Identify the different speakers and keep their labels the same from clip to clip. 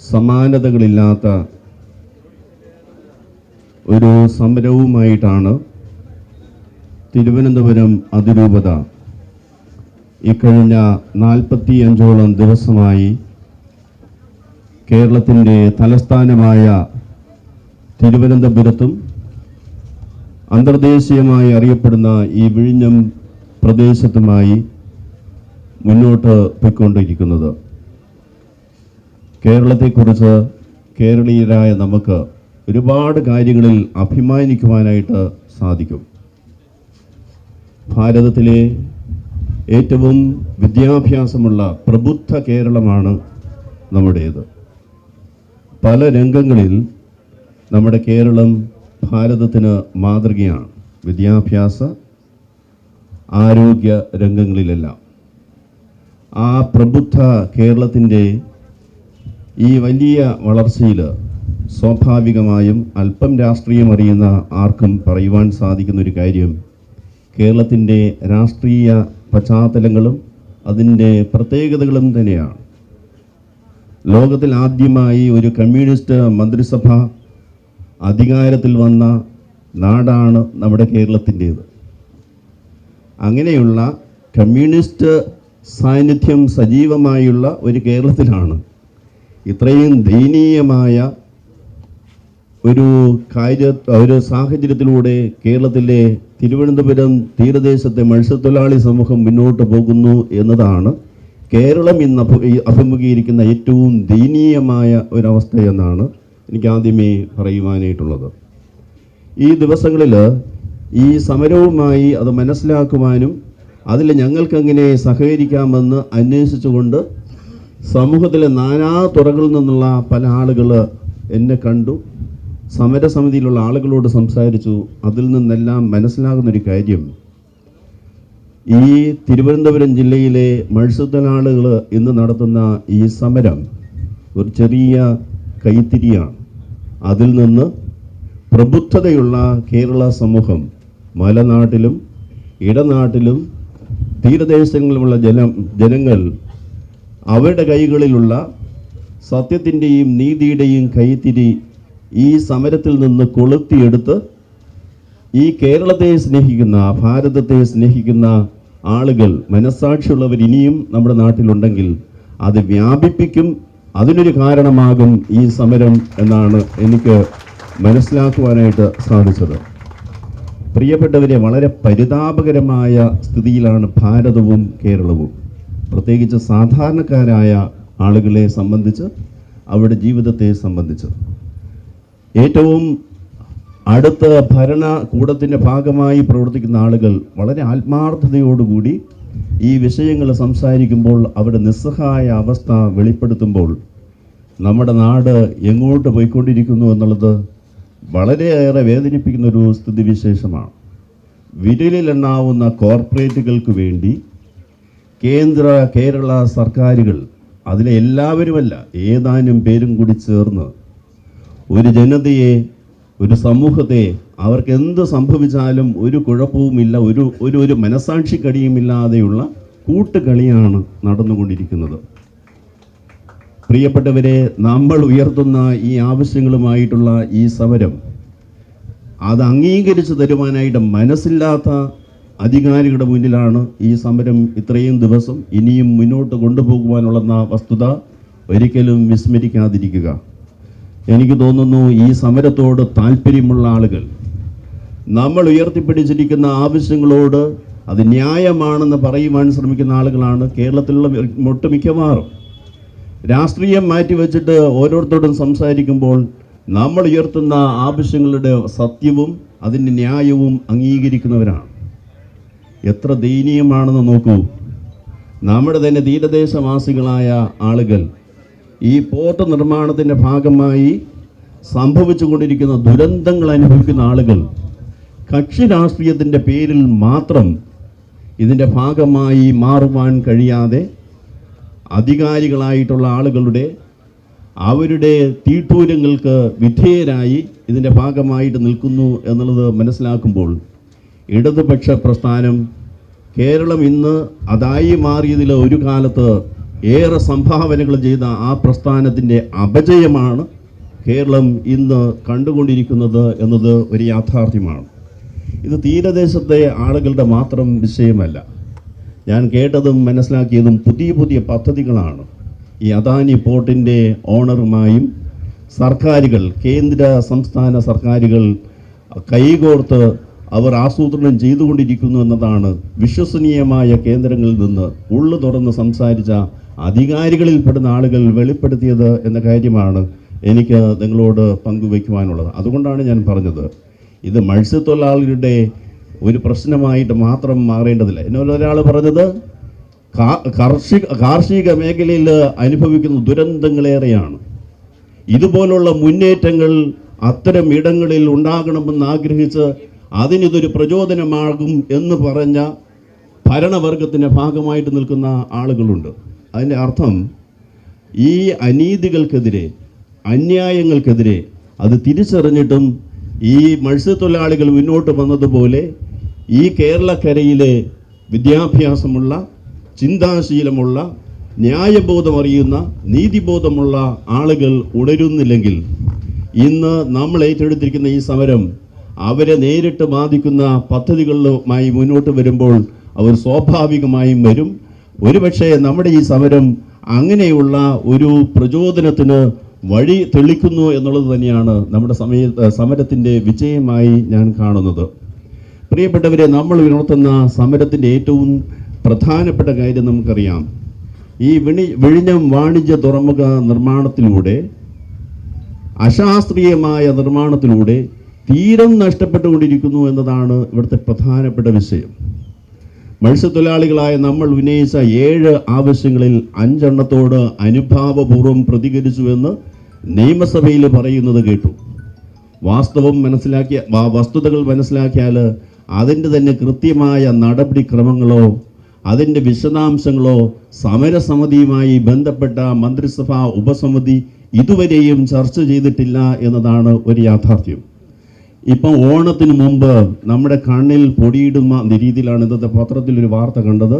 Speaker 1: സമാനതകളില്ലാത്ത ഒരു സമരവുമായിട്ടാണ് തിരുവനന്തപുരം അതിരൂപത. ഇക്കഴിഞ്ഞ നാൽപ്പത്തി അഞ്ചോളം ദിവസമായി കേരളത്തിന്റെ തലസ്ഥാനമായ തിരുവനന്തപുരത്തും അന്തർദേശീയമായി അറിയപ്പെടുന്ന ഈ വിഴിഞ്ഞം പ്രദേശത്തുമായി മുന്നോട്ട് പോയിക്കൊണ്ടിരിക്കുന്നത്. കേരളത്തെക്കുറിച്ച് കേരളീയരായ നമുക്ക് ഒരുപാട് കാര്യങ്ങളിൽ അഭിമാനിക്കുവാനായിട്ട് സാധിക്കും. ഭാരതത്തിലെ ഏറ്റവും വിദ്യാഭ്യാസമുള്ള പ്രബുദ്ധ കേരളമാണ് നമ്മുടേത്. പല രംഗങ്ങളിൽ നമ്മുടെ കേരളം ഭാരതത്തിന് മാതൃകയാണ്. വിദ്യാഭ്യാസ ആരോഗ്യ രംഗങ്ങളിലെല്ലാം. ആ പ്രബുദ്ധ കേരളത്തിന്റെ ഈ വലിയ വളർച്ചയിൽ സ്വാഭാവികമായും അല്പം രാഷ്ട്രീയം അറിയുന്ന ആർക്കും പറയുവാൻ സാധിക്കുന്ന ഒരു കാര്യം കേരളത്തിന്റെ രാഷ്ട്രീയ പശ്ചാത്തലങ്ങളും അതിന്റെ പ്രത്യേകതകളും തന്നെയാണ്. ലോകത്തിൽ ആദ്യമായി ഒരു കമ്മ്യൂണിസ്റ്റ് മന്ത്രിസഭ അധികാരത്തിൽ വന്ന നാടാണ് നമ്മുടെ കേരളത്തിന്റേത്. അങ്ങനെയുള്ള കമ്മ്യൂണിസ്റ്റ് സാന്നിധ്യം സജീവമായുള്ള ഒരു കേരളത്തിലാണ് ഇത്രയും ദയനീയമായ ഒരു കായിക ഒരു സാഹചര്യത്തിലൂടെ കേരളത്തിലെ തിരുവനന്തപുരം തീരദേശത്തെ മത്സ്യത്തൊഴിലാളി സമൂഹം മുന്നോട്ട് പോകുന്നു എന്നതാണ് കേരളം ഇന്ന് അഭിമുഖീകരിക്കുന്ന ഏറ്റവും ദയനീയമായ ഒരവസ്ഥയെന്നാണ് എനിക്ക് ആദ്യമേ പറയുവാനായിട്ടുള്ളത്. ഈ ദിവസങ്ങളിൽ ഈ സമരവുമായി അത് മനസ്സിലാക്കുവാനും അതിൽ ഞങ്ങൾക്കെങ്ങനെ സഹകരിക്കാമെന്ന് അന്വേഷിച്ചുകൊണ്ട് സമൂഹത്തിലെ നാനാ തുറകളിൽ നിന്നുള്ള പല ആളുകൾ എന്നെ കണ്ടു. സമരസമിതിയിലുള്ള ആളുകളോട് സംസാരിച്ചു. അതിൽ നിന്നെല്ലാം മനസ്സിലാകുന്നൊരു കാര്യം. ഈ തിരുവനന്തപുരം ജില്ലയിലെ മത്സ്യത്തൊഴിലാളികൾ ഇന്ന് നടത്തുന്ന ഈ സമരം ഒരു ചെറിയ കൈത്തിരിയാണ്. അതിൽ നിന്ന് പ്രബുദ്ധതയുള്ള കേരള സമൂഹം മലനാട്ടിലും ഇടനാട്ടിലും തീരദേശങ്ങളിലുമുള്ള ജനം ജനങ്ങൾ അവരുടെ കൈകളിലുള്ള സത്യത്തിന്റെയും നീതിയുടെയും കൈത്തിരി ഈ സമരത്തിൽ നിന്ന് കൊളുത്തിയെടുത്ത് ഈ കേരളത്തെ സ്നേഹിക്കുന്ന ഭാരതത്തെ സ്നേഹിക്കുന്ന ആളുകൾ മനസ്സാക്ഷിയുള്ളവർ ഇനിയും നമ്മുടെ നാട്ടിലുണ്ടെങ്കിൽ അത് വ്യാപിപ്പിക്കും അതിനൊരു കാരണമാകും ഈ സമരം എന്നാണ് എനിക്ക് മനസ്സിലാക്കുവാനായിട്ട് സാധിച്ചത്. പ്രിയപ്പെട്ടവരെ വളരെ പരിതാപകരമായ സ്ഥിതിയിലാണ് ഭാരതവും കേരളവും. പ്രത്യേകിച്ച് സാധാരണക്കാരായ ആളുകളെ സംബന്ധിച്ച് അവരുടെ ജീവിതത്തെ സംബന്ധിച്ച്. ഏറ്റവും അടുത്ത ഭരണകൂടത്തിന്റെ ഭാഗമായി പ്രവർത്തിക്കുന്ന ആളുകൾ വളരെ ആത്മാർത്ഥതയോടുകൂടി ഈ വിഷയങ്ങൾ സംസാരിക്കുമ്പോൾ അവരുടെ നിസ്സഹായ അവസ്ഥ വെളിപ്പെടുത്തുമ്പോൾ നമ്മുടെ നാട് എങ്ങോട്ട് പോയിക്കൊണ്ടിരിക്കുന്നു എന്നുള്ളത് വളരെയേറെ വേദനിപ്പിക്കുന്ന ഒരു സ്ഥിതിവിശേഷമാണ്. വിരലിലെണ്ണാവുന്ന കോർപ്പറേറ്റുകൾക്ക് വേണ്ടി കേന്ദ്ര കേരള സർക്കാരുകൾ അതിലെ എല്ലാവരുമല്ല ഏതാനും പേരും കൂടി ചേർന്ന് ഒരു ജനതയെ ഒരു സമൂഹത്തെ അവർക്ക് എന്ത് സംഭവിച്ചാലും ഒരു കുഴപ്പവുമില്ല ഒരു ഒരു ഒരു മനസാക്ഷി കടിയുമില്ലാതെയുള്ള കൂട്ടുകളിയാണ് നടന്നുകൊണ്ടിരിക്കുന്നത്. പ്രിയപ്പെട്ടവരെ നമ്മൾ ഉയർത്തുന്ന ഈ ആവശ്യങ്ങളുമായിട്ടുള്ള ഈ സമരം അത് അംഗീകരിച്ചു തരുവാനായിട്ട് മനസ്സില്ലാത്ത അധികാരികളുടെ മുന്നിലാണ് ഈ സമരം ഇത്രയും ദിവസം ഇനിയും മുന്നോട്ട് കൊണ്ടുപോകുവാനുള്ള വസ്തുത ഒരിക്കലും വിസ്മരിക്കാതിരിക്കുക. എനിക്ക് തോന്നുന്നു ഈ സമരത്തോട് താല്പര്യമുള്ള ആളുകൾ നമ്മൾ ഉയർത്തിപ്പിടിച്ചിരിക്കുന്ന ആവശ്യങ്ങളോട് അത് ന്യായമാണെന്ന് പറയുവാൻ ശ്രമിക്കുന്ന ആളുകളാണ് കേരളത്തിലുള്ള ഒട്ടുമിക്കവാറും രാഷ്ട്രീയം മാറ്റിവെച്ചിട്ട് ഓരോരുത്തരോടും സംസാരിക്കുമ്പോൾ നമ്മൾ ഉയർത്തുന്ന ആവശ്യങ്ങളുടെ സത്യവും അതിന്റെ ന്യായവും അംഗീകരിക്കുന്നവരാണ്. എത്ര ദയനീയമാണെന്ന് നോക്കൂ. നമ്മുടെ തന്നെ തീരദേശവാസികളായ ആളുകൾ ഈ പോർട്ട് നിർമ്മാണത്തിന്റെ ഭാഗമായി സംഭവിച്ചുകൊണ്ടിരിക്കുന്ന ദുരന്തങ്ങൾ അനുഭവിക്കുന്ന ആളുകൾ കക്ഷി രാഷ്ട്രീയത്തിന്റെ പേരിൽ മാത്രം ഇതിന്റെ ഭാഗമായി മാറുവാൻ കഴിയാതെ അധികാരികളായിട്ടുള്ള ആളുകളുടെ അവരുടെ തീട്ടൂരങ്ങൾക്ക് വിധേയരായി ഇതിന്റെ ഭാഗമായിട്ട് നിൽക്കുന്നു എന്നുള്ളത് മനസ്സിലാക്കുമ്പോൾ ഇടതുപക്ഷ പ്രസ്ഥാനം കേരളം ഇന്ന് അതായി മാറിയതിൽ ഒരു കാലത്ത് ഏറെ സംഭാവനകൾ ചെയ്ത ആ പ്രസ്ഥാനത്തിന്റെ അപജയമാണ് കേരളം ഇന്ന് കണ്ടുകൊണ്ടിരിക്കുന്നത് എന്നത് ഒരു യാഥാർത്ഥ്യമാണ്. ഇത് തീരദേശത്തെ ആളുകളുടെ മാത്രം വിഷയമല്ല. ഞാൻ കേട്ടതും മനസ്സിലാക്കിയതും പുതിയ പുതിയ പദ്ധതികളാണ്. ഈ അദാനി പോർട്ടിന്റെ ഓണറുമായും സർക്കാരുകൾ കേന്ദ്ര സംസ്ഥാന സർക്കാരുകൾ കൈകോർത്ത് അവർ ആസൂത്രണം ചെയ്തുകൊണ്ടിരിക്കുന്നു എന്നതാണ് വിശ്വസനീയമായ കേന്ദ്രങ്ങളിൽ നിന്ന് ഉള്ളു തുറന്ന് സംസാരിച്ച അധികാരികളിൽപ്പെടുന്ന ആളുകൾ വെളിപ്പെടുത്തിയത് എന്ന കാര്യമാണ് എനിക്ക് നിങ്ങളോട് പങ്കുവയ്ക്കുവാനുള്ളത്. അതുകൊണ്ടാണ് ഞാൻ പറഞ്ഞത്. ഇത് മത്സ്യത്തൊഴിലാളികളുടെ ഒരു പ്രശ്നമായിട്ട് മാത്രം മാറേണ്ടതില്ല. എന്നോട് ഒരാൾ പറഞ്ഞത് കാർഷിക കാർഷിക മേഖലയിൽ അനുഭവിക്കുന്ന ദുരന്തങ്ങളേറെയാണ്. ഇതുപോലുള്ള മുന്നേറ്റങ്ങൾ അത്തരം ഇടങ്ങളിൽ ഉണ്ടാകണമെന്ന് ആഗ്രഹിച്ച് അതിനിതൊരു പ്രചോദനമാകും എന്ന് പറഞ്ഞ ഭരണവർഗത്തിന്റെ ഭാഗമായിട്ട് നിൽക്കുന്ന ആളുകളുണ്ട്. അതിന്റെ അർത്ഥം ഈ അനീതികൾക്കെതിരെ അന്യായങ്ങൾക്കെതിരെ അത് തിരിച്ചറിഞ്ഞിട്ടും ഈ മത്സ്യത്തൊഴിലാളികൾ മുന്നോട്ട് വന്നതുപോലെ ഈ കേരളക്കരയിലെ വിദ്യാഭ്യാസമുള്ള ചിന്താശീലമുള്ള ന്യായബോധമറിയുന്ന നീതിബോധമുള്ള ആളുകൾ ഉണരുന്നില്ലെങ്കിൽ ഇന്ന് നമ്മൾ ഏറ്റെടുത്തിരിക്കുന്ന ഈ സമരം അവരെ നേരിട്ട് ബാധിക്കുന്ന പദ്ധതികളുമായി മുന്നോട്ട് വരുമ്പോൾ അവർ സ്വാഭാവികമായും വരും. ഒരുപക്ഷെ നമ്മുടെ ഈ സമരം അങ്ങനെയുള്ള ഒരു പ്രചോദനത്തിന് വഴി തെളിക്കുന്നു എന്നുള്ളത് തന്നെയാണ് നമ്മുടെ സമയ സമരത്തിന്റെ വിജയമായി ഞാൻ കാണുന്നത്. പ്രിയപ്പെട്ടവരെ നമ്മൾ ഉണർത്തുന്ന സമരത്തിന്റെ ഏറ്റവും പ്രധാനപ്പെട്ട കാര്യം നമുക്കറിയാം. ഈ വിണി വിഴിഞ്ഞം വാണിജ്യ തുറമുഖ നിർമ്മാണത്തിലൂടെ അശാസ്ത്രീയമായ നിർമ്മാണത്തിലൂടെ തീരം നഷ്ടപ്പെട്ടുകൊണ്ടിരിക്കുന്നു എന്നതാണ് ഇവിടുത്തെ പ്രധാനപ്പെട്ട വിഷയം. മത്സ്യത്തൊഴിലാളികളായ നമ്മൾ ഉന്നയിച്ച ഏഴ് ആവശ്യങ്ങളിൽ അഞ്ചെണ്ണത്തോട് അനുഭാവപൂർവം പ്രതികരിച്ചുവെന്ന് നിയമസഭയിൽ പറയുന്നത് കേട്ടു. വാസ്തവം മനസ്സിലാക്കിയ വസ്തുതകൾ മനസ്സിലാക്കിയാൽ അതിന്റെ തന്നെ കൃത്യമായ നടപടിക്രമങ്ങളോ അതിന്റെ വിശദാംശങ്ങളോ സമരസമിതിയുമായി ബന്ധപ്പെട്ട മന്ത്രിസഭാ ഉപസമിതി ഇതുവരെയും ചർച്ച ചെയ്തിട്ടില്ല എന്നതാണ് ഒരു യാഥാർത്ഥ്യം. ഇപ്പം ഓണത്തിന് മുമ്പ് നമ്മുടെ കണ്ണിൽ പൊടിയിടുന്ന രീതിയിലാണ് ഇന്നത്തെ പത്രത്തിൽ ഒരു വാർത്ത കണ്ടത്.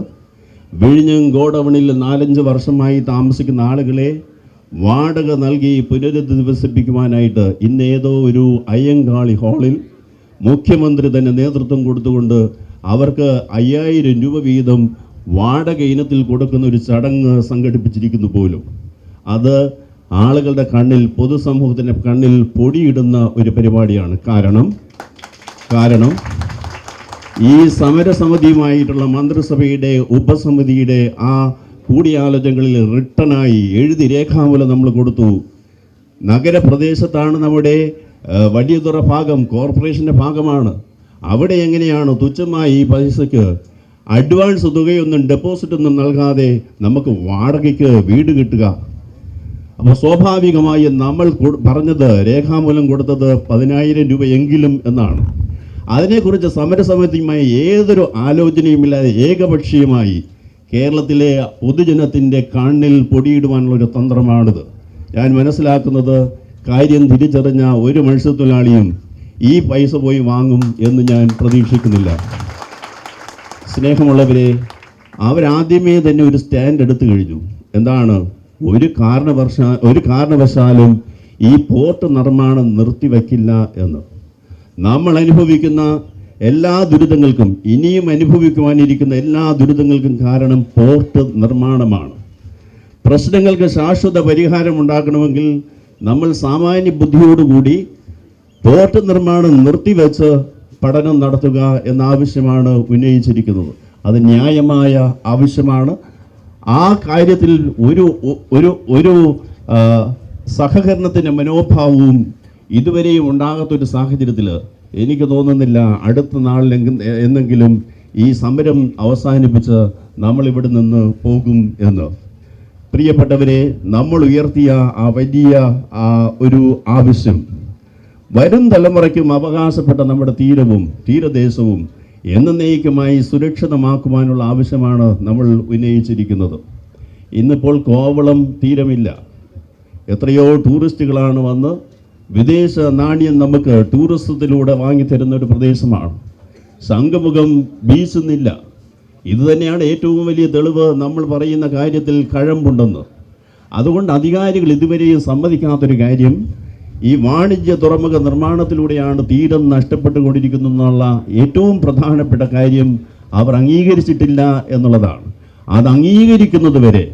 Speaker 1: വിഴിഞ്ഞം ഗോഡവണിൽ നാലഞ്ച് വർഷമായി താമസിക്കുന്ന ആളുകളെ വാടക നൽകി പുനരധിവസിപ്പിക്കുവാനായിട്ട് ഇന്ന് ഏതോ ഒരു അയ്യങ്കാളി ഹാളിൽ മുഖ്യമന്ത്രി തന്നെ നേതൃത്വം കൊടുത്തുകൊണ്ട് അവർക്ക് അയ്യായിരം രൂപ വീതം വാടക ഇനത്തിൽ കൊടുക്കുന്ന ഒരു ചടങ്ങ് സംഘടിപ്പിച്ചിരിക്കുന്നു പോലും. അത് ആളുകളുടെ കണ്ണിൽ പൊതുസമൂഹത്തിന്റെ കണ്ണിൽ പൊടിയിടുന്ന ഒരു പരിപാടിയാണ്. കാരണം കാരണം ഈ സമരസമിതിയുമായിട്ടുള്ള മന്ത്രിസഭയുടെ ഉപസമിതിയുടെ ആ കൂടിയാലോചനകളിൽ റിട്ടണായി എഴുതി രേഖാമൂലം നമ്മൾ കൊടുത്തു. നഗരപ്രദേശത്താണ് നമ്മുടെ വലിയതുറ ഭാഗം കോർപ്പറേഷന്റെ ഭാഗമാണ്. അവിടെ എങ്ങനെയാണ് തുച്ഛമായ ഈ പൈസയ്ക്ക് അഡ്വാൻസ് തുകയൊന്നും ഡെപ്പോസിറ്റ് ഒന്നും നൽകാതെ നമുക്ക് വാടകയ്ക്ക് വീട് കിട്ടുക? അപ്പോൾ സ്വാഭാവികമായി നമ്മൾ പറഞ്ഞത് രേഖാമൂലം കൊടുത്തത് പതിനായിരം രൂപയെങ്കിലും എന്നാണ്. അതിനെക്കുറിച്ച് സമരസമിതിയുമായി ഏതൊരു ആലോചനയുമില്ലാതെ ഏകപക്ഷീയമായി കേരളത്തിലെ പൊതുജനത്തിന്റെ കണ്ണിൽ പൊടിയിടുവാനുള്ള ഒരു തന്ത്രമാണിത്. ഞാൻ മനസ്സിലാക്കുന്നത് കാര്യം തിരിച്ചറിഞ്ഞ ഒരു മത്സ്യത്തൊഴിലാളിയും ഈ പൈസ പോയി വാങ്ങും എന്ന് ഞാൻ പ്രതീക്ഷിക്കുന്നില്ല. സ്നേഹമുള്ളവരെ അവരാദ്യമേ തന്നെ ഒരു സ്റ്റാൻഡ് എടുത്തു കഴിഞ്ഞു. എന്താണ്? ഒരു കാരണവർഷ ഒരു കാരണവശാലും ഈ പോർട്ട് നിർമ്മാണം നിർത്തിവെക്കില്ല എന്ന്. നമ്മൾ അനുഭവിക്കുന്ന എല്ലാ ദുരിതങ്ങൾക്കും ഇനിയും അനുഭവിക്കുവാനിരിക്കുന്ന എല്ലാ ദുരിതങ്ങൾക്കും കാരണം പോർട്ട് നിർമ്മാണമാണ്. പ്രശ്നങ്ങൾക്ക് ശാശ്വത പരിഹാരം ഉണ്ടാക്കണമെങ്കിൽ നമ്മൾ സാമാന്യ ബുദ്ധിയോടുകൂടി പോർട്ട് നിർമ്മാണം നിർത്തിവെച്ച് പഠനം നടത്തുക എന്ന ആവശ്യമാണ് ഉന്നയിച്ചിരിക്കുന്നത്. അത് ന്യായമായ ആവശ്യമാണ്. ആ കാര്യത്തിൽ ഒരു ഒരു ഒരു സഹകരണത്തിന്റെ മനോഭാവവും ഇതുവരെയും ഉണ്ടാകാത്തൊരു സാഹചര്യത്തിൽ എനിക്ക് തോന്നുന്നില്ല അടുത്ത നാളിലെങ്കിൽ എന്നെങ്കിലും ഈ സമരം അവസാനിപ്പിച്ച് നമ്മൾ ഇവിടെ നിന്ന് പോകും എന്ന്. പ്രിയപ്പെട്ടവരെ നമ്മൾ ഉയർത്തിയ ആ വലിയ ആ ഒരു ആവശ്യം. വരും തലമുറയ്ക്കും അവകാശപ്പെട്ട നമ്മുടെ തീരവും തീരദേശവും എന്നേക്കുമായി സുരക്ഷിതമാക്കുവാനുള്ള ആവശ്യമാണ് നമ്മൾ ഉന്നയിച്ചിരിക്കുന്നത്. ഇന്നിപ്പോൾ കോവളം തീരമില്ല. എത്രയോ ടൂറിസ്റ്റുകളാണ് വന്ന് വിദേശ നാണ്യം നമുക്ക് ടൂറിസത്തിലൂടെ വാങ്ങിത്തരുന്ന ഒരു പ്രദേശമാണ്. സംഘമുഖം വീശുന്നില്ല. ഇത് തന്നെയാണ് ഏറ്റവും വലിയ തെളിവ് നമ്മൾ പറയുന്ന കാര്യത്തിൽ കഴമ്പുണ്ടെന്ന്. അതുകൊണ്ട് അധികാരികൾ ഇതുവരെയും സമ്മതിക്കാത്തൊരു കാര്യം ഈ വാണിജ്യ തുറമുഖ നിർമ്മാണത്തിലൂടെയാണ് തീരം നഷ്ടപ്പെട്ടുകൊണ്ടിരിക്കുന്നതെന്നുള്ള ഏറ്റവും പ്രധാനപ്പെട്ട കാര്യം അവർ അംഗീകരിച്ചിട്ടില്ല എന്നുള്ളതാണ്. അത് അംഗീകരിക്കുന്നത് വരെ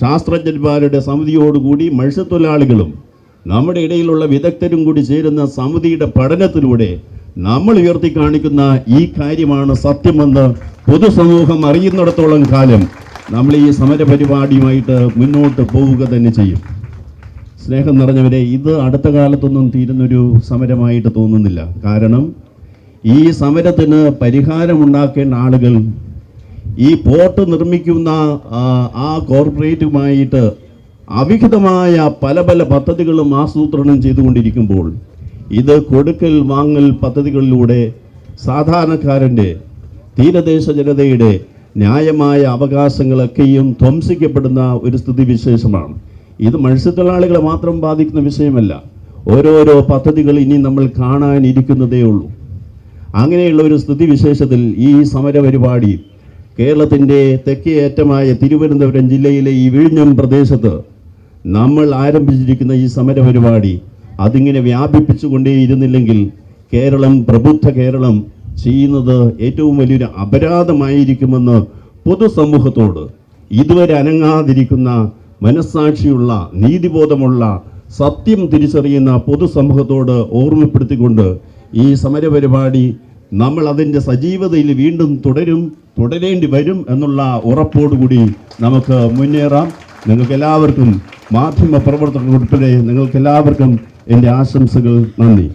Speaker 1: ശാസ്ത്രജ്ഞന്മാരുടെ സമിതിയോടുകൂടി മത്സ്യത്തൊഴിലാളികളും നമ്മുടെ ഇടയിലുള്ള വിദഗ്ധരും കൂടി ചേരുന്ന സമിതിയുടെ പഠനത്തിലൂടെ നമ്മൾ ഉയർത്തി കാണിക്കുന്ന ഈ കാര്യമാണ് സത്യമെന്ന് പൊതുസമൂഹം അറിയുന്നിടത്തോളം കാലം നമ്മൾ ഈ സമരപരിപാടിയുമായിട്ട് മുന്നോട്ട് പോവുക തന്നെ ചെയ്യും. സ്നേഹം നിറഞ്ഞവരെ ഇത് അടുത്ത കാലത്തൊന്നും തീരുന്നൊരു സമരമായിട്ട് തോന്നുന്നില്ല. കാരണം ഈ സമരത്തിന് പരിഹാരമുണ്ടാക്കേണ്ട ആളുകൾ ഈ പോർട്ട് നിർമ്മിക്കുന്ന ആ, കോർപ്പറേറ്റുമായിട്ട് അവിഹിതമായ പല പല പദ്ധതികളും ആസൂത്രണം ചെയ്തുകൊണ്ടിരിക്കുമ്പോൾ ഇത് കൊടുക്കൽ വാങ്ങൽ പദ്ധതികളിലൂടെ സാധാരണക്കാരന്റെ തീരദേശ ജനതയുടെ ന്യായമായ അവകാശങ്ങളൊക്കെയും ധ്വംസിക്കപ്പെടുന്ന ഒരു സ്ഥിതിവിശേഷമാണ്. ഇത് മത്സ്യത്തൊഴിലാളികളെ മാത്രം ബാധിക്കുന്ന വിഷയമല്ല. ഓരോരോ പദ്ധതികൾ ഇനി നമ്മൾ കാണാനിരിക്കുന്നതേ ഉള്ളൂ. അങ്ങനെയുള്ള ഒരു സ്ഥിതിവിശേഷത്തിൽ ഈ സമരപരിപാടി കേരളത്തിന്റെ തെക്കേയറ്റമായ തിരുവനന്തപുരം ജില്ലയിലെ ഈ വിഴിഞ്ഞം പ്രദേശത്ത് നമ്മൾ ആരംഭിച്ചിരിക്കുന്ന ഈ സമരപരിപാടി അതിങ്ങനെ വ്യാപിപ്പിച്ചുകൊണ്ടേയിരുന്നില്ലെങ്കിൽ കേരളം പ്രബുദ്ധ കേരളം ചെയ്യുന്നത് ഏറ്റവും വലിയൊരു അപരാധമായിരിക്കുമെന്ന് പൊതുസമൂഹത്തോട് ഇതുവരെ അനങ്ങാതിരിക്കുന്ന മനസ്സാക്ഷിയുള്ള നീതിബോധമുള്ള സത്യം തിരിച്ചറിയുന്ന പൊതുസമൂഹത്തോട് ഓർമ്മപ്പെടുത്തിക്കൊണ്ട് ഈ സമരപരിപാടി നമ്മൾ അതിന്റെ സജീവതയിൽ വീണ്ടും തുടരും തുടരേണ്ടി വരും എന്നുള്ള ഉറപ്പോടുകൂടി നമുക്ക് മുന്നേറാം. നിങ്ങൾക്ക് എല്ലാവർക്കും മാധ്യമ പ്രവർത്തകർ ഉൾപ്പെടെ നിങ്ങൾക്ക് എല്ലാവർക്കും എന്റെ ആശംസകൾ. നന്ദി.